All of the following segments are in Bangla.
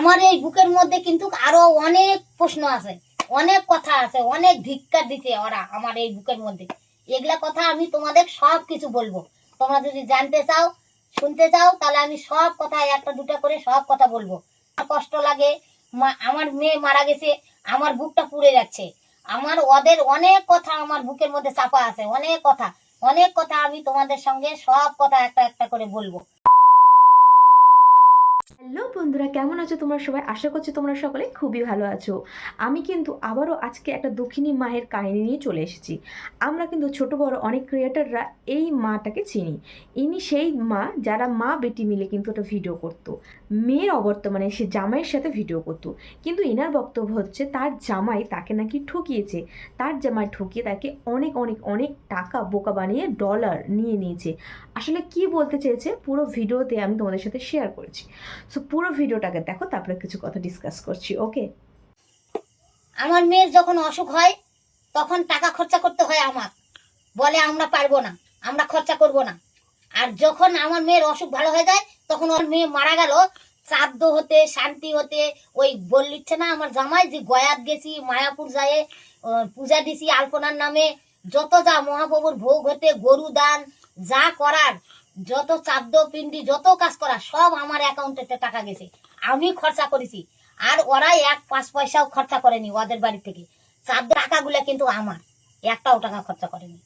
আমার এই বুকের মধ্যে কিন্তু আরও অনেক প্রশ্ন আছে, অনেক কথা আছে, অনেক ধিক্কার দিতে ওরা আমার এই বুকের মধ্যে। এগুলা কথা আমি তোমাদের সব কিছু বলব। তোমরা যদি জানতে চাও, শুনতে চাও, তাহলে আমি সব কথা, একটা দুটা করে সব কথা বলব। কষ্ট লাগে আমার মেয়ে মারা গেছে, আমার বুকটা পুড়ে যাচ্ছে। আমার ওদের অনেক কথা আমার বুকের মধ্যে চাপা আছে, অনেক কথা। অনেক কথা আমি তোমাদের সঙ্গে সব কথা একটা একটা করে বলব। হ্যালো বন্ধুরা, কেমন আছো তোমরা সবাই? আশা করছি তোমরা সকলে খুবই ভালো আছো। আমি কিন্তু আবারও আজকে একটা দক্ষিণী মায়ের কাহিনী নিয়ে চলে এসেছি। আমরা কিন্তু ছোট বড় অনেক ক্রিয়েটাররা এই মাটাকে চিনি। ইনি সেই মা যারা মা বেটি মিলে কিন্তু একটা ভিডিও করতো। মেয়ের অবর্তমানে সে জামাইয়ের সাথে ভিডিও করতো। কিন্তু এনার বক্তব্য হচ্ছে, তার জামাই তাকে নাকি ঠকিয়েছে। তার জামাই ঠকিয়ে তাকে অনেক অনেক অনেক টাকা বোকা বানিয়ে ডলার নিয়ে নিয়েছে। আসলে কি বলতে চেয়েছে, পুরো ভিডিওতে আমি তোমাদের সাথে শেয়ার করেছি। সো পুরো ভিডিওটাকে দেখো, তারপরে কিছু কথা ডিসকাস করছি ওকে আমার মেয়ের যখন অসুখ হয়, তখন টাকা খরচা করতে হয় আমার। বলে আমরা পারব না, আমরা খরচা করব না। আর যখন আমার মেয়ের অসুখ ভালো হয়ে যায়, তখন ওর মেয়ে মারা গেল, শ্রাদ্ধ হতে, শান্তি হতে, ওই বললিচ্ছে না আমার জামাই যে গয়াত গেছি, মায়াপুর যায় পূজা দিছি আলপনার নামে। যত যা মহাপ্রভুর ভোগ হতে, গরু দান, যা করার যত চাদ্দ পিন্ডি, যত কাজ করা, সব আমার অ্যাকাউন্টেতে টাকা গেছে। আমি খরচা করেছি। আর ওরা এক পাঁচ পয়সাও খরচা করেনি ওদের বাড়ি থেকে। চার টাকাগুলো কিন্তু আমার। একটাও টাকা খরচা করেনি।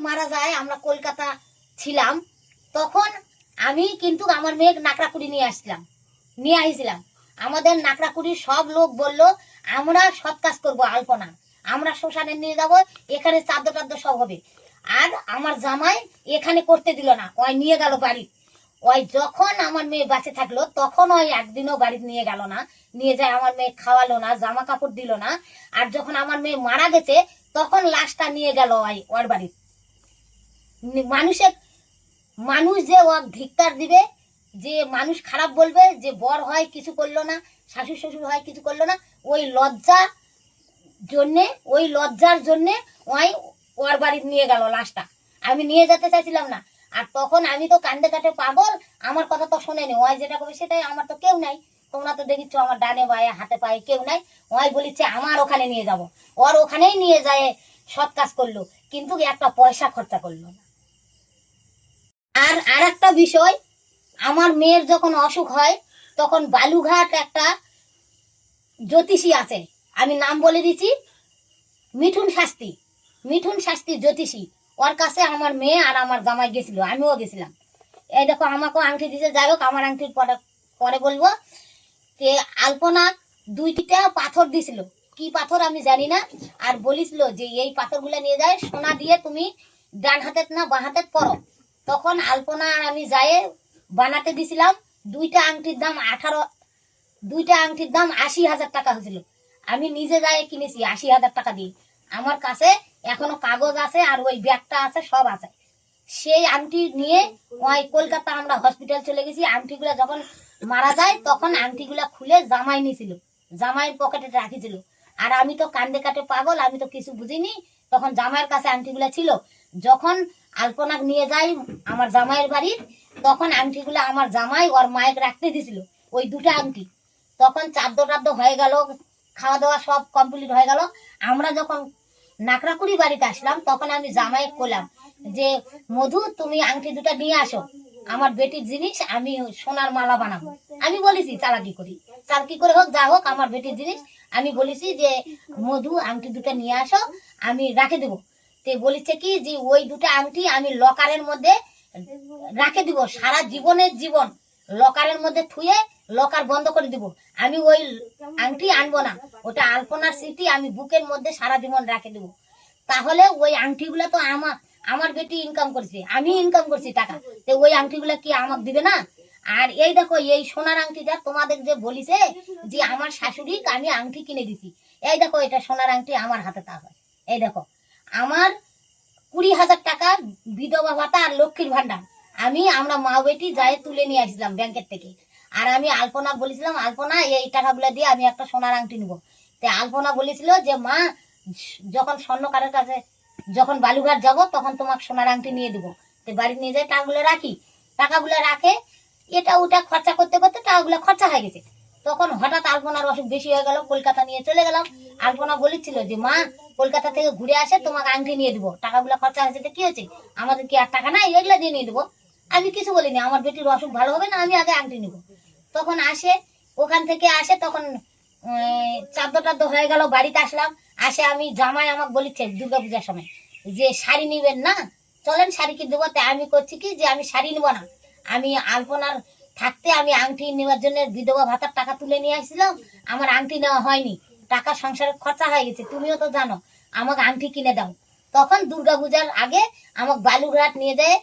মারা যায়, আমরা কলকাতা ছিলাম। তখন আমি কিন্তু আমার মেয়ে নাকড়াকুড়ি নিয়ে আসছিলাম। নিয়ে আসছিলাম আমাদের নাকড়াকুড়ির সব লোক বলল, আমরা সৎ কাজ করব, আলপনা। আমরা শ্মশানে নিয়ে যাব, এখানে চাদ্দ টাদ্দ সব হবে। আর আমার জামাই এখানে করতে দিল না, ওই নিয়ে গেল বাড়ি। ওই যখন আমার মেয়ে বাঁচে থাকল, তখন ওই একদিনও বাড়ি নিয়ে গেল না, নিয়ে যায় আমার মেয়ে খাওয়ালো না জামা কাপড় দিল না। আর যখন আমার মেয়ে মারা গেছে, তখন লাশটা নিয়ে গেল ওই ওর বাড়ি। মানুষের, মানুষ যে ও ধিক্কার দিবে, যে মানুষ খারাপ বলবে, যে বর হয় কিছু করল না, শাশুড় শ্বশুর হয় কিছু করল না, ওই লজ্জা জন্যে, ওই লজ্জার জন্যে ওই ওর বাড়ি নিয়ে গেল লাশটা। আমি নিয়ে যেতে চাইছিলাম না। আর তখন আমি তো কান্দে কাটে পাগল, আমার কথা তো শোনেনি। ওই যেটা করবে সেটাই, আমার তো কেউ নাই। তোমরা তো দেখিচ্ছ আমার ডানে বায়ে হাতে পায়ে কেউ নাই। ওই বলিচ্ছে আমার ওখানে নিয়ে যাব। ওর ওখানেই নিয়ে যায়, সৎ কাজ করল। কিন্তু একটা পয়সা খরচা করল না। আর আর একটা বিষয়, আমার মেয়ের যখন অসুখ হয়, তখন বালুঘাট একটা জ্যোতিষী আছে। আমি নাম বলে দিচ্ছি, মিঠুন শাস্তি মিঠুন শাস্তি জ্যোতিষী। ওর কাছে আমার মেয়ে আর আমার জামাই গেছিল, আমিও গেছিলাম। এই দেখো, আমাকেও আংটি দিতে যাই হোক, আমার আংটির পরে পরে বলব যে, আলপনা দুইটা পাথর দিছিল কি পাথর আমি জানি না। আর বলিছিল যে, এই পাথরগুলো নিয়ে যায়, সোনা দিয়ে তুমি ডান হাতে না বাঁ হাতে পরো। তখন আলপনা আর আমি যাই, বানাতে দিছিলাম দুইটা আংটির দাম আঠারো, দুইটা আংটির দাম আশি হাজার টাকা হয়েছিল। আমি নিজে যাই কিনেছি আশি হাজার টাকা দিয়ে। আমার কাছে এখনও কাগজ আছে আর ওই ব্যাগটা আছে, সব আছে। সেই আংটি নিয়ে ওই কলকাতা আমরা হসপিটাল চলে গেছি। আংটিগুলো যখন মারা যায়, তখন আংটিগুলা খুলে জামাই নিয়েছিল জামাইয়ের পকেটে রাখিছিল। আর আমি তো কান্দে কাটে পাগল, আমি তো কিছু বুঝিনি। তখন জামাইয়ের কাছে আংটিগুলা ছিল। যখন আলপনাক নিয়ে যাই আমার জামাইয়ের বাড়ি তখন আংটিগুলো আমার জামাই ওর মায়ের রাখতে দিছিল, ওই দুটো আংটি তখন চাদ্দ টাদ্দ হয়ে গেল খাওয়া দাওয়া সব কমপ্লিট হয়ে গেল। আমরা যখন নাকড়াকুড়ি বাড়িতে আসলাম, তখন আমি জামাই করলাম যে, মধু, তুমি আংটি দুটো নিয়ে আসো। আমার বেটির জিনিস, আমি সোনার মালা বানাবো। আমি বলেছি চালাকি করি? চালাকি করে হোক, যা হোক, আমার বেটির জিনিস। আমি বলেছি যে, মধু, আংটি দুটো নিয়ে আসো, আমি রাখে দেবো। তে বলেছে কি যে, ওই দুটো আংটি আমি লকারের মধ্যে রাখে দিব, সারা জীবনের জীবন। লকারের মধ্যে থুয়ে লকার বন্ধ করে দিব। আমি ওই আংটি আনব না। ওটা আলপনার স্মৃতি আমি বুকের মধ্যে সারা জীবন রাখে দেবো। তাহলে ওই আংটিগুলো তো আমার আমার বেটি ইনকাম করছে। আমি ইনকাম করছি টাকা। তো ওই আংটিগুলো কি আমাকে দিবে না? আর এই দেখো, এই সোনার আংটিটা তোমাদের যে বলিছে যে আমার শাশুড়ি আমি আংটি কিনে দিছি। এই দেখো, এটা সোনার আংটি আমার হাতে তা এই দেখো, আমার কুড়ি হাজার টাকা বিধবা ভাতা আর লক্ষ্মীর ভান্ডার আমি আমরা মা বেটি যায় তুলে নিয়ে আসলাম ব্যাংকের থেকে। আর আমি আলপনা বলেছিলাম, আলপনা, এই টাকাগুলো দিয়ে আমি একটা সোনার আংটি নিব। তে আলপনা বলেছিল যে, মা, যখন স্বর্ণকারের কাছে, যখন বালুঘাট যাব, তখন তোমাকে সোনার আংটি নিয়ে দিব। তো বাড়ি নিয়ে যাই, টাকাগুলো রাখি। টাকাগুলো রাখে, এটা ওটা খরচা করতে করতে টাকাগুলো খরচা হয়ে গেছে। তখন হঠাৎ আলপনার অসুখ বেশি হয়ে গেল, কলকাতা নিয়ে চলে গেলাম। আলপনা বলেছিল যে, মা, কলকাতা থেকে ঘুরে আসে, তোমাকে আংটি নিয়ে দেবো। টাকাগুলো খরচা হয়েছে তো কি হয়েছে? আমাদের কি আর টাকা নাই? এগুলো দিয়ে নিয়ে দেবো। আমি কিছু বলিনি, আমার বেটির অসুখ ভালো হবে না, আমি আগে আংটি নিব। তখন আসে, ওখান থেকে আসে, তখন চাদ্দ টাদ্দ হয়ে গেল, বাড়িতে আসলাম। আসে আমি জামাই আমাকে বলেছে দুর্গা পূজার সময়, যে শাড়ি নিবেন না? চলেন শাড়ি কি দেবো তাই আমি করছি কি, যে আমি শাড়ি নেব না। আমি আলপনার থাকতে আমি আংটি নেওয়ার জন্য বিধবা ভাতার টাকা তুলে নিয়ে আসছিলাম। আমার আংটি নেওয়া হয়নি। টাকা সংসারে খরচা হয়ে গেছে, তুমিও তো জানো, আমাকে আংটি কিনে দাও। তখন দুর্গা পূজার আগে আমাকে বালুঘাট নিয়ে যায়।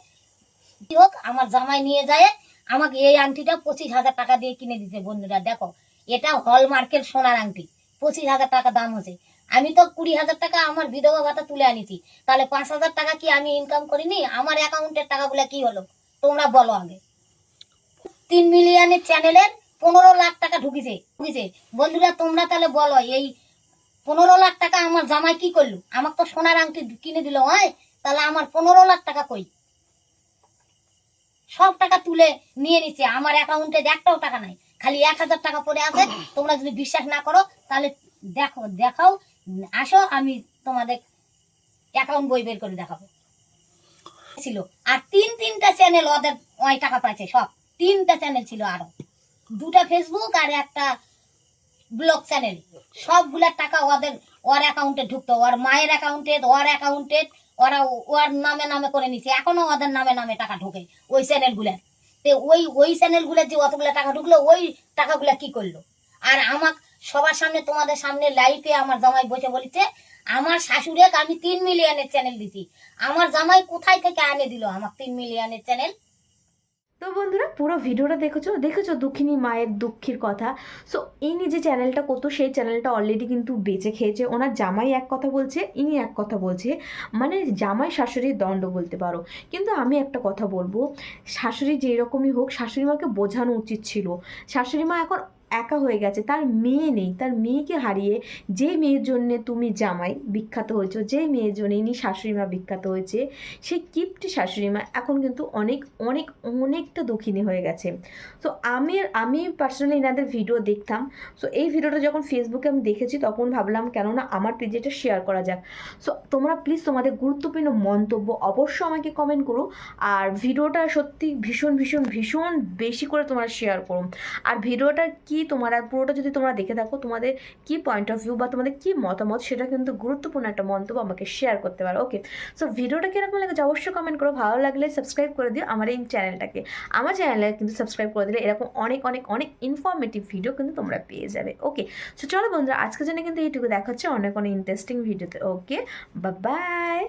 হোক, আমার জামাই নিয়ে যায়। আমাকে এই আংটিটা পঁচিশ হাজার টাকা দিয়ে কিনে দিতে বন্ধুরা, দেখো। এটা হলমার্কের সোনার আংটি, পঁচিশ হাজার টাকা দাম হচ্ছে আমি তো কুড়ি হাজার টাকা আমার বিধবা ভাতা তুলে আনিছি, তাহলে পাঁচ হাজার টাকা কি আমি ইনকাম করিনি? আমার অ্যাকাউন্টের টাকাগুলো কি হলো? তোমরা বলো আগে। তিন মিলিয়নের চ্যানেলের পনেরো লাখ টাকা ঢুকিছে ঢুকিছে বন্ধুরা, তোমরা তাহলে বলো, এই পনেরো লাখ টাকা আমার জামাই কি করল? আমাকে তো সোনার আংটি কিনে দিল হয় তাহলে আমার পনেরো লাখ টাকা কই? সব টাকা তুলে নিয়ে নিচ্ছে আমার অ্যাকাউন্টে একটাও টাকা নাই। খালি এক হাজার টাকা পড়ে আছে। তোমরা যদি বিশ্বাস না করো, তাহলে দেখো, দেখাও, আসো, আমি তোমাদের অ্যাকাউন্ট বই বের করে দেখাবো। ছিল। আর তিন তিনটা চ্যানেল ওদের ওই টাকা পাইছে, সব। তিনটা চ্যানেল ছিল আরও। দুটা ফেসবুক আর একটা ব্লগ চ্যানেল সবগুলার টাকা ওদের ওর অ্যাকাউন্টে ঢুকতো। ওর মায়ের অ্যাকাউন্টে ওর অ্যাকাউন্টে ওরা ওর নামে নামে করে নিছে। এখনও ওদের নামে নামে টাকা ঢোকে ওই চ্যানেলগুলার তে ওই ওই চ্যানেলগুলোর যে অতগুলো টাকা ঢুকলো, ওই টাকাগুলা কি করল? আর আমার সবার সামনে তোমাদের সামনে লাইফে আমার জামাই বসে বলেছে, আমার শাশুড়ে আমি তিন মিলিয়নের চ্যানেল দিছি। আমার জামাই কোথায় থেকে আনে দিল আমার তিন মিলিয়নের চ্যানেল তো বন্ধুরা, পুরো ভিডিওটা দেখেছ? দেখেছ দুঃখিনী মায়ের দুঃখের কথা? সো ইনি যে চ্যানেলটা করতো, সেই চ্যানেলটা অলরেডি কিন্তু বেঁচে খেয়েছে। ওনার জামাই এক কথা বলছে, ইনি এক কথা বলছে। মানে জামাই শাশুড়ির দণ্ড বলতে পারো। কিন্তু আমি একটা কথা বলব, শাশুড়ি যেরকমই হোক শাশুড়ি মাকে বোঝানো উচিত ছিল। শাশুড়ি মা এখন একা হয়ে গেছে, তার মেয়ে নেই, তার মেয়েকে হারিয়ে যে মেয়ের জন্যে তুমি জামাই বিখ্যাত হয়েছো, যে মেয়ের জন্য ইনি শাশুড়িমা বিখ্যাত হয়েছে, সেই কিপটি শাশুড়িমা এখন কিন্তু অনেক অনেক, অনেকটা দুঃখিনী হয়ে গেছে। তো আমি আমি পার্সোনালি এনাদের ভিডিও দেখতাম সো এই ভিডিওটা যখন ফেসবুকে আমি দেখেছি তখন ভাবলাম কেননা আমার পেজে এটা শেয়ার করা যাক। সো তোমরা প্লিজ তোমাদের গুরুত্বপূর্ণ মন্তব্য অবশ্যই আমাকে কমেন্ট করো, আর ভিডিওটা সত্যি ভীষণ ভীষণ ভীষণ বেশি করে তোমরা শেয়ার করো। আর ভিডিওটার কি তোমরা পুরোটা যদি তোমরা দেখে থাকো, তোমাদের কি পয়েন্ট অফ ভিউ বা তোমাদের কি মতামত সেটা কিন্তু গুরুত্বপূর্ণ একটা মন্তব্য আমাকে শেয়ার করতে পারো ওকে সো ভিডিওটা কীরকম লেগেছে অবশ্যই কমেন্ট করো, ভালো লাগলে সাবস্ক্রাইব করে দিও আমার এই চ্যানেলটাকে আমার চ্যানেলে কিন্তু সাবস্ক্রাইব করে দিলে এরকম অনেক অনেক অনেক ইনফরমেটিভ ভিডিও কিন্তু তোমরা পেয়ে যাবে ওকে সো চলো বন্ধুরা, আজকের জন্য কিন্তু এইটুকু দেখা হচ্ছে অনেক অনেক ইন্টারেস্টিং ভিডিওতে ওকে বা বাই